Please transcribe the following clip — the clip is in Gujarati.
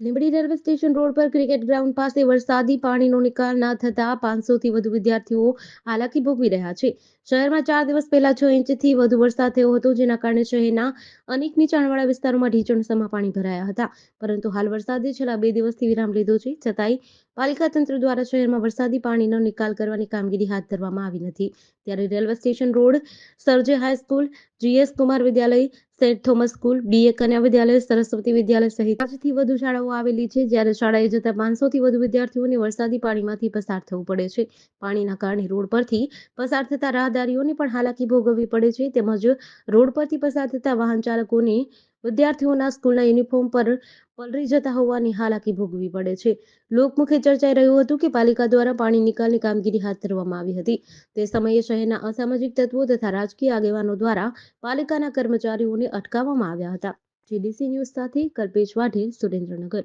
લીંબડી રેલવે સ્ટેશન રોડ પર ક્રિકેટ ગ્રાઉન્ડ પાસે વરસાદી પાણીનો નિકાલ ન થતા પાંચસોથી વધુ વિદ્યાર્થીઓ હાલાકી ભોગવી રહ્યા છે. શહેરમાં ચાર દિવસ પહેલા છ ઇંચથી વધુ વરસાદ થયો હતો, જેના કારણે શહેરના અનેક નીચાણવાળા વિસ્તારોમાં ઢીચણસમાં પાણી ભરાયા હતા. પરંતુ હાલ વરસાદે છેલ્લા બે દિવસથી વિરામ લીધો છે. છતાંય પાલિકા તંત્ર દ્વારા શહેરમાં વરસાદી પાણીનો નિકાલ કરવાની કામગીરી હાથ ધરવામાં આવી નથી. ત્યારે railway station road, સરજે high school GS Kumar Vidyalaya, saint Thomas school, BA Kanya Vidyalaya, Saraswati વિદ્યાલય સહિત પાંચથી વધુ શાળાઓ આવેલી છે, જ્યારે શાળાએ જતા પાંચસોથી વધુ વિદ્યાર્થીઓને વરસાદી પાણીમાંથી પસાર થવું પડે છે. પાણીના કારણે રોડ પરથી પસાર થતા રાહદારીઓને પણ હાલાકી ભોગવવી પડે છે, તેમજ રોડ પરથી પસાર થતા વાહન ચાલકોને વિદ્યાર્થીઓના સ્કૂલના યુનિફોર્મ પર પલરી જતા હોવાની હાલાકી ભોગવી પડે છે. લોકમુખે ચર્ચાઈ રહ્યું હતું કે પાલિકા દ્વારા પાણી નિકાલની કામગીરી હાથ ધરવામાં આવી હતી. તે સમયે શહેરના અસામાજિક તત્વો તથા રાજકીય આગેવાનો દ્વારા પાલિકાના કર્મચારીઓને અટકાવવામાં આવ્યા હતા. જીડીસી ન્યૂઝ સાથે કલ્પેશ વાઢે સુરેન્દ્રનગર.